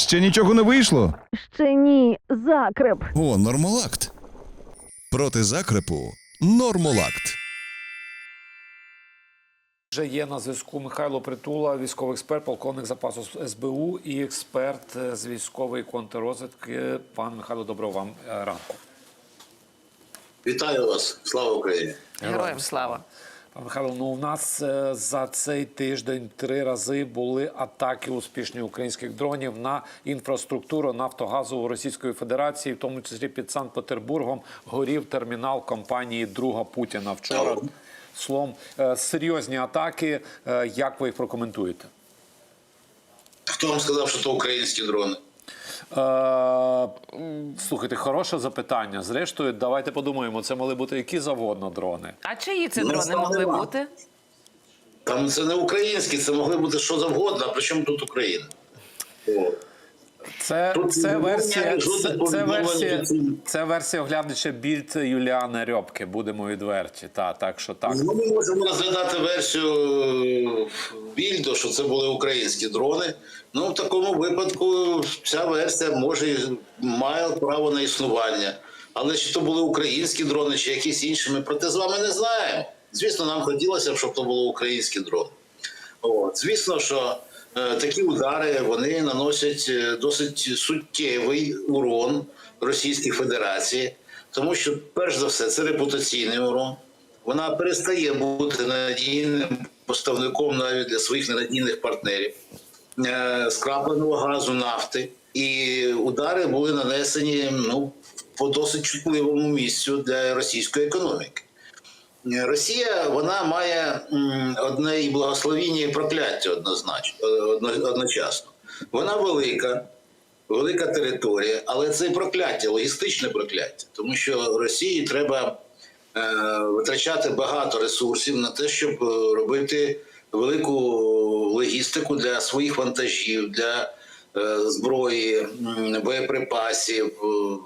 Ще нічого не вийшло. Ще ні, закреп. О, нормолакт. Проти закрепу нормолакт. Вже є на зв'язку Михайло Притула, військовий експерт, полковник запасу СБУ і експерт з військової контррозвідки. Пан Михайло, доброго вам е, ранку. Вітаю вас, слава Україні! Героям слава. Михайло, ну у нас е, за цей тиждень три рази були атаки успішні українських дронів на інфраструктуру нафтогазову Російської Федерації, в тому числі під Санкт-Петербургом горів термінал компанії Друга Путіна. Вчора словом е, серйозні атаки. Е, Як ви їх прокоментуєте? Хто вам сказав, що це українські дрони? Е, слухайте, хороше запитання. Зрештою, давайте подумаємо, це могли бути які завгодно дрони. А чиї це Ну, дрони могли бути? Там це не українські, це могли бути що завгодно, а при чому тут Україна? О. Це, Тут це версія, це, це версія, це версія оглядача більд Юліани Рьобки. Будемо відверті. Та, так що так. Ну, Ми можемо розглядати версію Більдо, що це були українські дрони. Ну, в такому випадку ця версія може має право на існування. Але чи то були українські дрони, чи якісь інші, ми про те з вами не знаємо. Звісно, нам хотілося б, щоб то були українські дрони. От. Звісно, що такі удари вони наносять е, досить суттєвий урон Російській Федерації, тому що, перш за все, це репутаційний урон. Вона перестає бути надійним поставником навіть для своїх ненадійних партнерів е, скрапленого газу, нафти. І удари були нанесені ну, по досить чутливому місцю для російської економіки. Росія вона має одне і благословіння, і прокляття однозначно е, одночасно. Вона велика, велика територія, але це прокляття, логістичне прокляття, тому що Росії треба е, витрачати багато ресурсів на те, щоб е, робити велику логістику для своїх вантажів, для зброї, боєприпасів,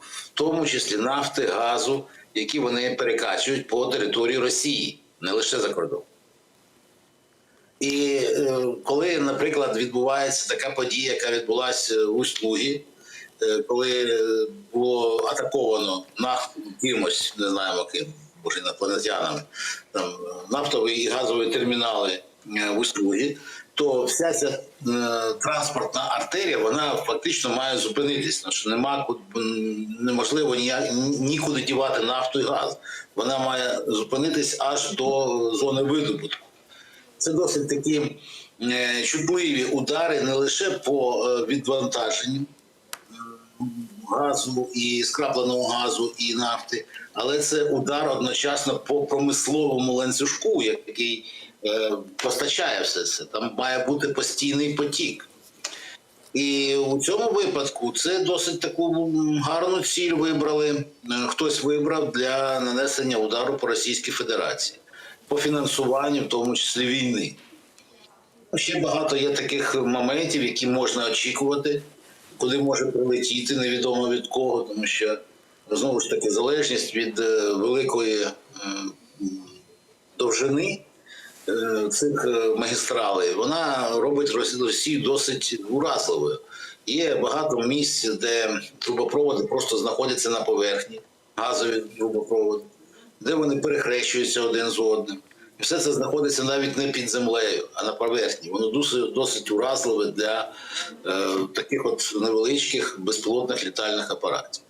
в тому числі нафти, газу, які вони перекачують по території Росії, не лише за кордон. І е, коли, наприклад, відбувається така подія, яка відбулася у Слугі, е, коли е, було атаковано кимось, не знаємо ким, може інопланетянами, там е, нафтові і газові термінали е, в Услугі, то вся ця е, транспортна артерія вона фактично має зупинитись, що нема неможливо ніяк, нікуди дівати нафту і газ. Вона має зупинитись аж до зони видобутку. Це досить такі е, чутливі удари не лише по е, відвантаженню газу і скрапленого газу і нафти, але це удар одночасно по промисловому ланцюжку, який постачає все це. Там має бути постійний потік. І у цьому випадку це досить таку гарну ціль вибрали. е, Хтось вибрав для нанесення удару по Російській Федерації, по фінансуванню, в тому числі війни. Ще багато є таких моментів, які можна очікувати, куди може прилетіти, невідомо від кого, тому що знову ж таки залежність від е, великої довжини е, цих е, магістралей, вона робить Росі- Росію досить уразливою. Є багато місць, де трубопроводи просто знаходяться на поверхні, газові трубопроводи, де вони перехрещуються один з одним. І все це знаходиться навіть не під землею, а на поверхні. Воно досить, досить уразливе для е, таких от невеличких безпілотних літальних апаратів.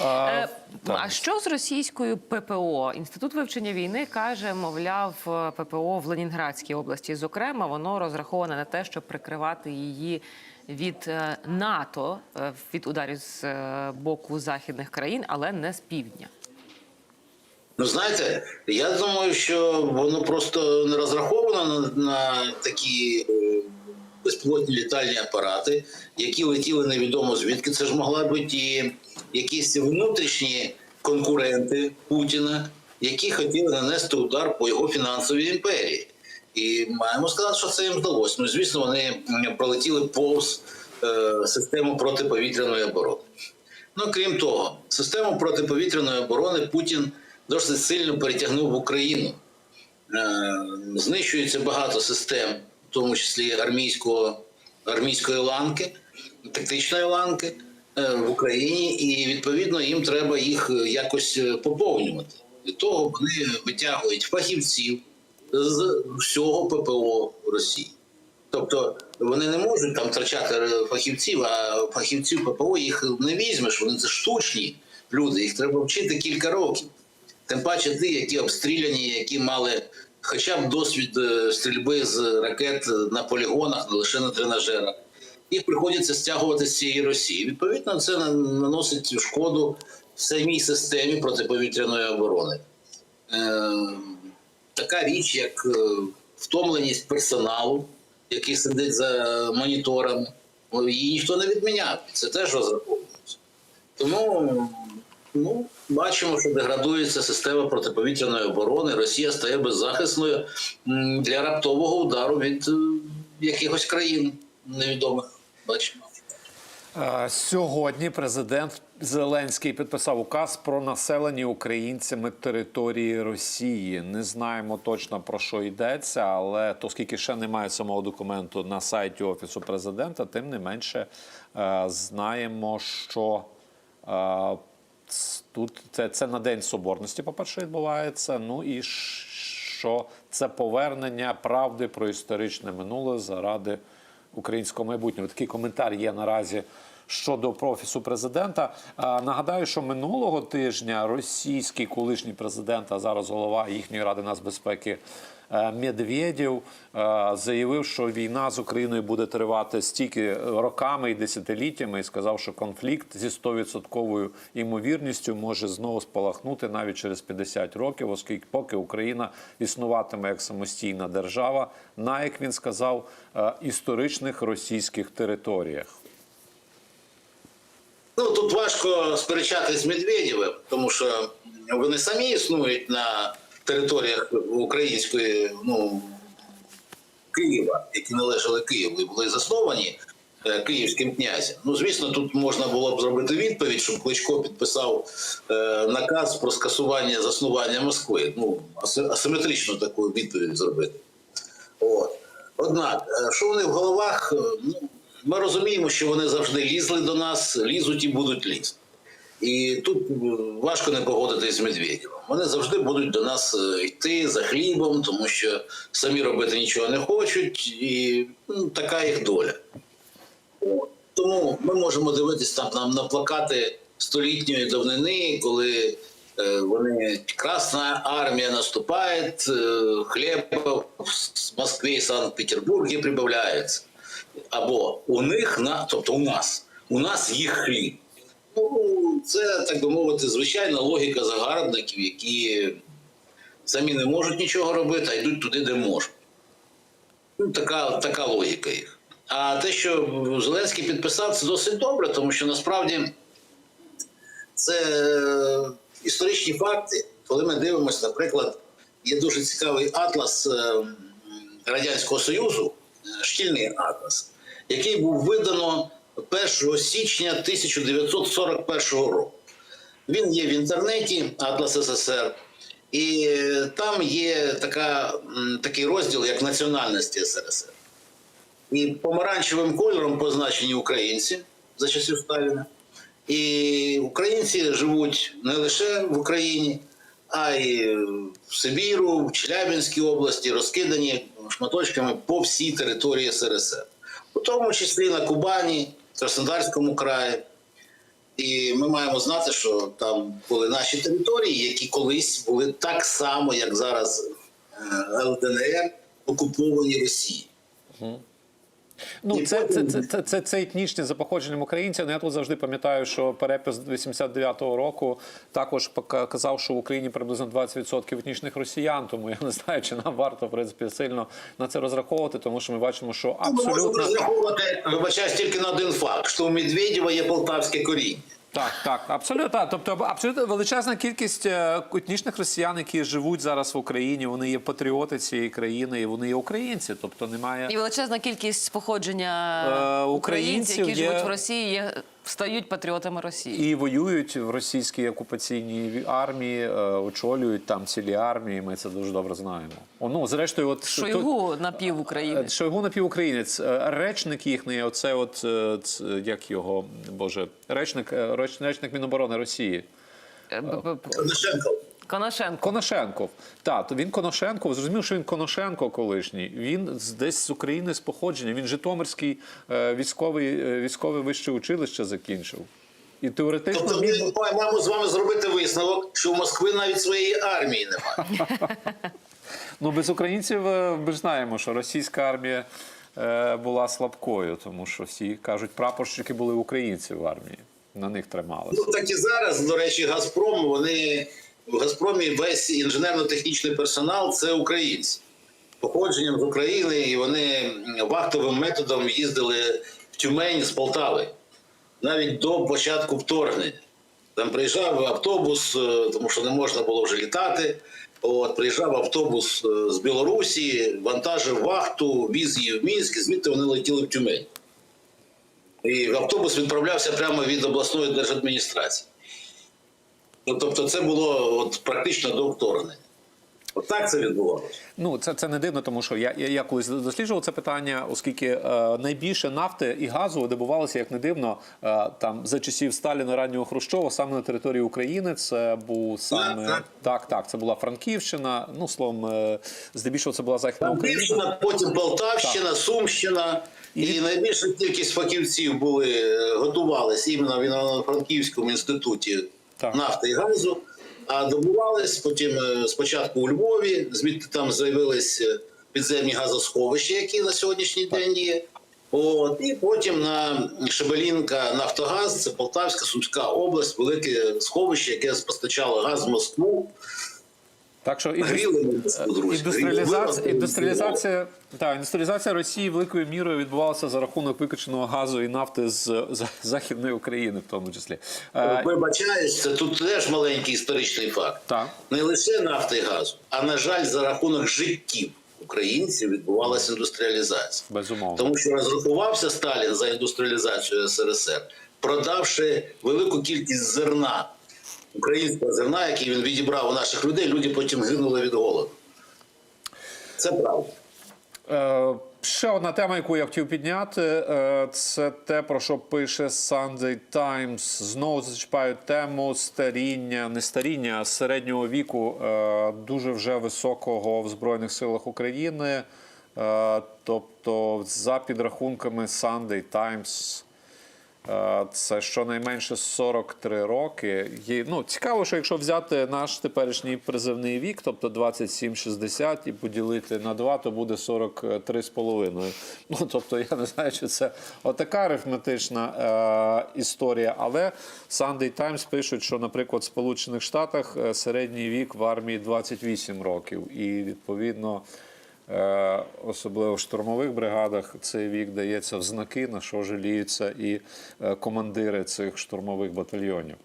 А, Е, так. А що з російською ППО? Інститут вивчення війни каже, мовляв, е, ППО в Ленінградській області, зокрема, воно розраховане на те, щоб прикривати її від е, НАТО від ударів з боку західних країн, але не з півдня. Ну, знаєте, я думаю, що воно просто не розраховано на, на такі безпілотні літальні апарати, які летіли невідомо звідки. Це ж могла бути і якісь внутрішні конкуренти Путіна, які хотіли нанести удар по його фінансовій імперії. І маємо сказати, що це їм вдалося. Ну, звісно, вони пролетіли повз е, систему протиповітряної оборони. Ну, крім того, систему протиповітряної оборони Путін досить сильно перетягнув в Україну. Е, Знищується багато систем, тому числі армійського, армійської ланки. тактичної ланки е, в Україні, і відповідно їм треба їх якось е, поповнювати. Для того вони витягують фахівців з всього ППО Росії. Тобто вони не можуть там втрачати фахівців, а фахівців ППО їх не візьмеш, вони це штучні люди, їх треба вчити кілька років. Тим паче ті, які обстріляні, які мали хоча б досвід е, стрільби з ракет на полігонах, не лише на тренажерах. Їх приходиться стягувати з цієї Росії. Відповідно, це наносить шкоду самій системі протиповітряної оборони. Е, така річ, як е, втомленість персоналу, який сидить за моніторами, її ніхто не відміняв. Це теж розраховується. Тому ну, бачимо, що деградується система протиповітряної оборони. Росія стає беззахисною для раптового удару від е, якихось країн невідомих. Бачимо. Сьогодні президент Зеленський підписав указ про населені українцями території Росії. Не знаємо точно про що йдеться, але оскільки ще немає самого документу на сайті офісу президента, тим не менше е, знаємо, що е, тут це, це на день соборності, по-перше, відбувається. Ну і що це повернення правди про історичне минуле заради українського майбутнього. Такий коментар є наразі щодо профісу президента. Нагадаю, що минулого тижня російський колишній президент, а зараз голова їхньої ради нацбезпеки Медведєв е, заявив, що війна з Україною буде тривати стільки роками і десятиліттями, і сказав, що конфлікт зі 100% ймовірністю може знову спалахнути навіть через 50 років, оскільки поки Україна існуватиме як самостійна держава на як він сказав е, історичних російських територіях. Ну тут важко сперечатись з Медведєвим, тому що вони самі існують на територіях української, ну Києва, які належали Києву і були засновані е, київським князем. Ну, звісно, тут можна було б зробити відповідь, щоб Кличко підписав е, наказ про скасування заснування Москви. Ну, ас- асиметрично таку відповідь зробити. От. Однак, е, що вони в головах, ну, ми розуміємо, що вони завжди лізли до нас, лізуть і будуть лізти. І тут важко не погодитись з Медведєвим. Вони завжди будуть до нас е, йти за хлібом, тому що самі робити нічого не хочуть, і ну, така їх доля. Тому ми можемо дивитися там на, на плакати столітньої давнини, коли е, вони Красна армія наступає, е, хліба з Москви і Санкт-Петербургі прибавляється. Або у них на, тобто у нас, у нас їх хліб. Ну, це, так би мовити, звичайна логіка загарбників, які самі не можуть нічого робити, а йдуть туди, де можуть. Ну, така, така логіка їх. А те, що Зеленський підписав, це досить добре, тому що насправді це е, історичні факти. Коли ми дивимося, наприклад, є дуже цікавий атлас е, Радянського Союзу, е, шкільний атлас, який був видано 1 січня 1941 року. Він є в інтернеті, Атлас СССР, і е, там є така, такий розділ, як національності СРСР. І помаранчевим кольором позначені українці за часів Сталіна. І українці живуть не лише в Україні, а й в Сибіру, в Челябинській області, розкидані шматочками по всій території СРСР, у тому числі на Кубані, Краснодарському краї. І ми маємо знати, що там були наші території, які колись були так само, як зараз е, ЛДНР, окуповані Росією. Ну, це, це, це, це, це, це етнічне за походженням українців. Ну, Я тут завжди пам'ятаю, що перепис 89-го року також казав, що в Україні приблизно 20% етнічних росіян. Тому я не знаю, чи нам варто в принципі сильно на це розраховувати, тому що ми бачимо, що Ми можемо абсолютно розраховувати, вибачаюсь, тільки на один факт, що у Медведєва є полтавське коріння. Так, так, абсолютно. Тобто, абсолютно величезна кількість е, етнічних росіян, які живуть зараз в Україні. Вони є патріоти цієї країни, і вони є українці. Тобто немає І величезна кількість походження Е, українців, які є- живуть в Росії, є Стають патріотами Росії. І воюють в російській окупаційній армії, е, очолюють там цілі армії. Ми це дуже добре знаємо. О, ну, зрештою, от Шойгу напів України. Е, Шойгу напівукраїнець, Е, речник їхній, оце от е, як його боже, речник, реч- речник Міноборони Росії. Б- Коношенко. Коношенко. Коношенков. Так, то він Коношенков. Зрозумів, що він Коношенко колишній. Він десь з України з походження. Він Житомирський е, військовий, е, військове вище училище закінчив. І теоретично Тобто ми міг би- маємо з вами зробити висновок, що в Москви навіть своєї армії немає. Ну, без українців е, ми ж знаємо, що російська армія е, була слабкою, тому що всі кажуть, прапорщики були українці в армії. На них трималися. Ну так і зараз, до речі, Газпром, вони в Газпромі весь інженерно-технічний персонал це українці. Походженням з України, і вони вахтовим методом їздили в Тюмень з Полтави навіть до початку вторгнення. Там приїжджав автобус, е, тому що не можна було вже літати. От приїжджав автобус е, з Білорусі, вантажив вахту, віз її в Мінськ, і звідти вони летіли в Тюмень. І автобус відправлявся прямо від обласної держадміністрації. Ну, Тобто, це було от практично до вторгнення. От так це відбувалося. Ну, це, це не дивно, тому що я, я, я колись досліджував це питання, оскільки е, найбільше нафти і газу добувалося, як не дивно, е, там за часів Сталіна раннього Хрущова, саме на території України. Це був саме Так, так, так, це була Франківщина. Ну, словом, е, здебільшого це була Західна Україна. Франківщина, потім Полтавщина, Сумщина. І найбільша кількість фахівців були, е, готувалися іменно в Івано-Франківському інституті Так. нафти і газу, а добувались потім е, спочатку у Львові, звідти там з'явились е, підземні газосховища, які на сьогоднішній день є. От, і потім на Шебелінка Нафтогаз, це Полтавська, Сумська область, велике сховище, яке постачало газ в Москву. Так що друзі. індустріалізація, індустріалізація, так, індустріалізація Росії великою мірою відбувалася за рахунок викаченого газу і нафти з, з Західної України, в тому числі. Е, Вибачаюсь, це тут теж маленький історичний факт. Так. Не лише нафти і газу, а на жаль, за рахунок життів українців відбувалася індустріалізація. Безумовно. Тому що розрахувався Сталін за індустріалізацію СРСР, продавши велику кількість зерна, українського зерна, який він відібрав у наших людей, люди потім гинули від голоду. Це правда. Е, ще одна тема, яку я хотів підняти, е, це те, про що пише Sunday Times. Знову зачіпають тему старіння, не старіння, а середнього віку е, дуже вже високого в Збройних силах України. Тобто, за підрахунками Sunday Times, Це щонайменше 43 роки. Є, ну, цікаво, що якщо взяти наш теперішній призивний вік, тобто 27-60, і поділити на 2, то буде 43,5. Ну, тобто, я не знаю, чи це отака арифметична е, історія. Але Sunday Times пишуть, що, наприклад, в Сполучених Штатах е, середній вік в армії 28 років. І відповідно. Е, Особливо в штурмових бригадах цей вік дається в знаки, на що жаліються і е, командири цих штурмових батальйонів.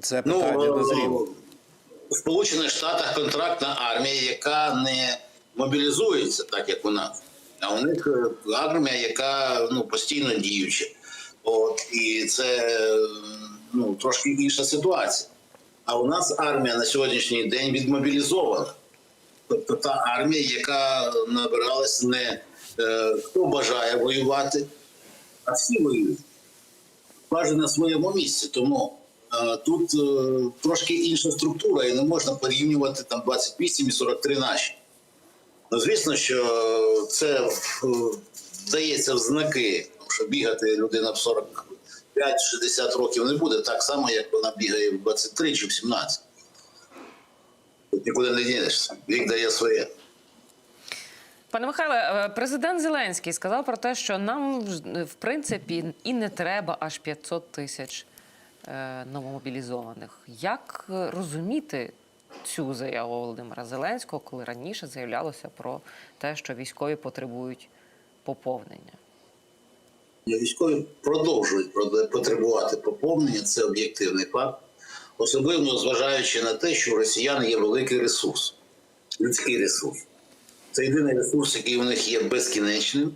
Це питання Ну, назріло. в Сполучених Штатах контрактна армія, яка не мобілізується, так як у нас. А у них е, армія, яка ну, постійно діюча. От, і це е, ну, трошки інша ситуація. А у нас армія на сьогоднішній день відмобілізована. Тобто та армія, яка набиралась не е, хто бажає воювати, а всі воюють. Кожен на своєму місці. Тому е, тут е, трошки інша структура, і не можна порівнювати там 28 і 43 наші. Ну, звісно, що це е, дається в знаки, тому що бігати людина в 45-60 років не буде так само, як вона бігає в 23 чи в 17. Нікуди не дінешся. Вік дає своє. Пане Михайле, е, президент Зеленський сказав про те, що нам в принципі і не треба аж 500 тисяч е, новомобілізованих. Як е, розуміти цю заяву Володимира Зеленського, коли раніше заявлялося про те, що військові потребують поповнення? Військові продовжують потребувати поповнення, це об'єктивний факт. Особливо зважаючи на те, що у росіян є великий ресурс, людський ресурс. Це єдиний ресурс, який у них є безкінечним,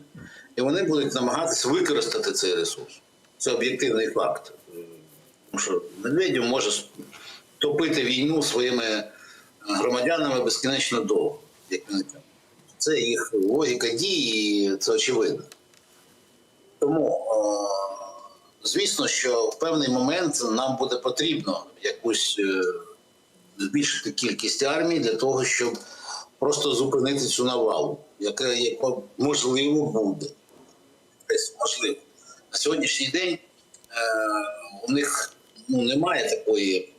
і вони будуть намагатися використати цей ресурс. Це об'єктивний факт. Тому що Медведєв може топити війну своїми громадянами безкінечно довго. Як. Це їх логіка дії, це очевидно. Тому, е, звісно, що в певний момент нам буде потрібно якусь е, збільшити кількість армії для того, щоб просто зупинити цю навалу, яка, яка можливо буде. Можливо. На сьогоднішній день е, у них ну, немає такої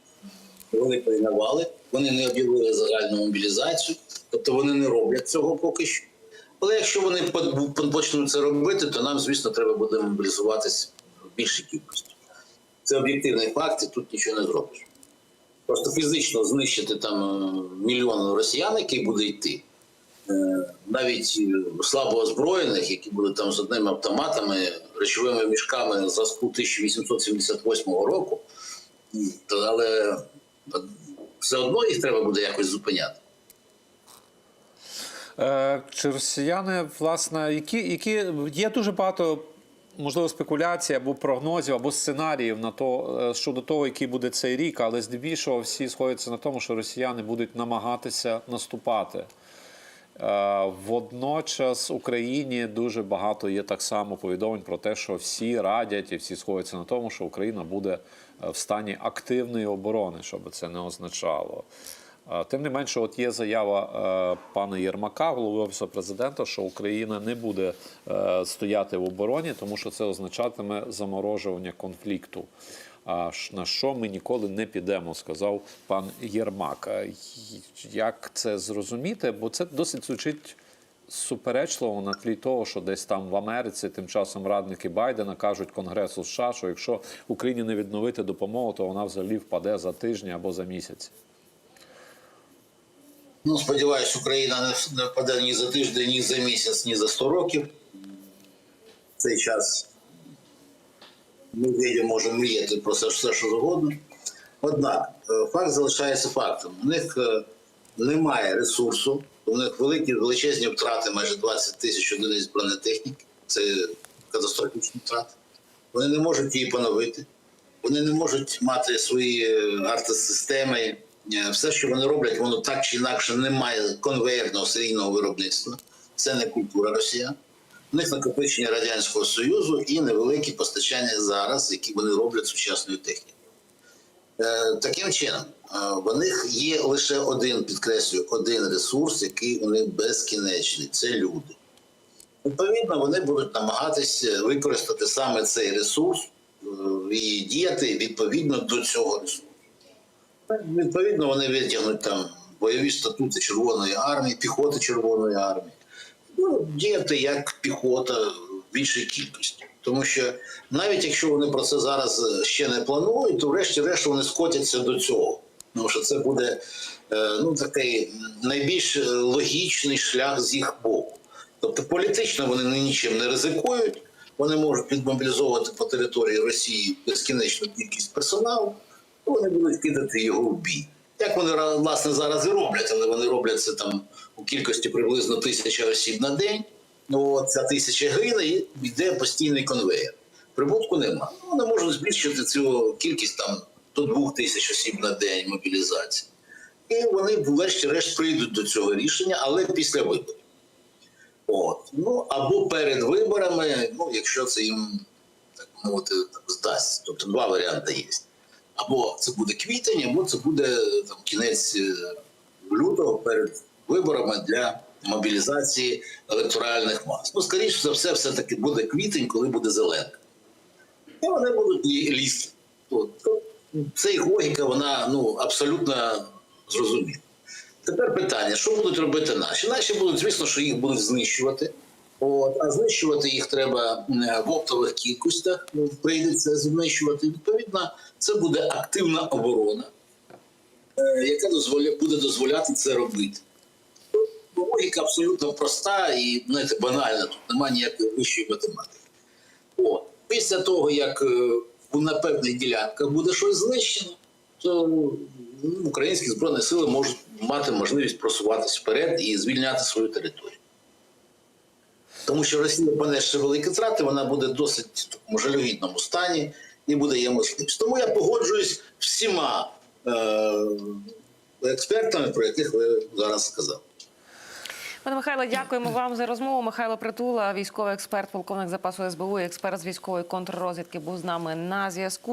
великої навали. Вони не об'явили загальну мобілізацію, тобто вони не роблять цього поки що. Але якщо вони по- по- почнуть це робити, то нам, звісно, треба буде мобілізуватись в більшій кількості. Це об'єктивний факт, і тут нічого не зробиш. Просто фізично знищити там е, мільйон росіян, який буде йти, е, навіть е, слабо озброєних, які будуть там з одними автоматами, речовими мішками зразку 1878 року, але все одно їх треба буде якось зупиняти. Чи росіяни, власне, які, які є дуже багато можливо спекуляцій або прогнозів, або сценаріїв на то е, щодо того, який буде цей рік, але здебільшого всі сходяться на тому, що росіяни будуть намагатися наступати. Е, Водночас Україні дуже багато є так само повідомлень про те, що всі радять і всі сходяться на тому, що Україна буде е, в стані активної оборони, що би це не означало. Тим не менше, от є заява е, пана Єрмака, голови офісу президента, що Україна не буде е, стояти в обороні, тому що це означатиме заморожування конфлікту. На що ми ніколи не підемо, сказав пан Єрмак. Як це зрозуміти? Бо це досить звучить суперечливо на тлі того, що десь там в Америці тим часом радники Байдена кажуть Конгресу США, що якщо Україні не відновити допомогу, то вона взагалі впаде за тижні або за місяць. Ну, сподіваюсь, Україна не- впаде ні за тиждень, ні за місяць, ні за 100 років. В цей час Медведєв може мріяти про все, все, що завгодно. Однак, е, факт залишається фактом. У них е, немає ресурсу, у них великі величезні втрати, майже 20 тисяч одиниць бронетехніки. Це катастрофічні втрати. Вони не можуть її поновити. Вони не можуть мати свої е, артосистеми. Е, Все, що вони роблять, воно так чи інакше не має конвейерного серійного виробництва. Це не культура росіян. У них накопичення Радянського Союзу і невеликі постачання зараз, які вони роблять сучасною технікою. Е, Таким чином, е, в них є лише один, підкреслюю, один ресурс, який у них безкінечний це люди. Відповідно, вони будуть намагатися використати саме цей ресурс е, і діяти відповідно до цього ресурсу. Відповідно, вони витягнуть там бойові статути Червоної армії, піхоти Червоної армії. Ну, діяти як піхота в більшій кількості. Тому що навіть якщо вони про це зараз ще не планують, то врешті-решт вони скотяться до цього. Тому що це буде е, ну, такий найбільш логічний шлях з їх боку. Тобто політично вони нічим не ризикують, вони можуть відмобілізовувати по території Росії безкінечну кількість персоналу, вони будуть кидати його в бій. Як вони власне зараз і роблять, але вони роблять це там у кількості приблизно тисяча осіб на день. Ну, от ця тисяча гривень йде постійний конвейер. Прибутку нема. Ну, Вони можуть збільшити цю кількість там до двох тисяч осіб на день мобілізації. І вони, врешті-решт, прийдуть до цього рішення, але після виборів. От. Ну, або перед виборами, ну, якщо це їм, так мовити, здасться. Тобто два варіанти є. Або це буде квітень, або це буде там, кінець е, лютого перед виборами для мобілізації електоральних мас. Ну, скоріше за все, все-таки буде квітень, коли буде зеленка. І вони будуть лі- лізти. Це їх логіка, вона ну, абсолютно зрозуміла. Тепер питання: що будуть робити наші? Наші будуть, звісно, що їх будуть знищувати. От, а знищувати їх треба в оптових кількостях, ну, прийдеться знищувати. Відповідно, це буде активна оборона, е, яка дозволя, буде дозволяти це робити. Логіка абсолютно проста і знаєте, банальна, тут немає ніякої вищої математики. От. Після того, як е, на певних ділянках буде щось знищено, то ну, українські збройні сили можуть мати можливість просуватися вперед і звільняти свою територію. Тому що Росія понесе великі втрати, вона буде в досить такому жалюгідному стані і буде є можливість. Тому я погоджуюсь всіма е- експертами, про яких ви зараз сказали. Пане Михайло, дякуємо вам за розмову. Михайло Притула, військовий експерт, полковник запасу СБУ, експерт з військової контррозвідки, був з нами на зв'язку.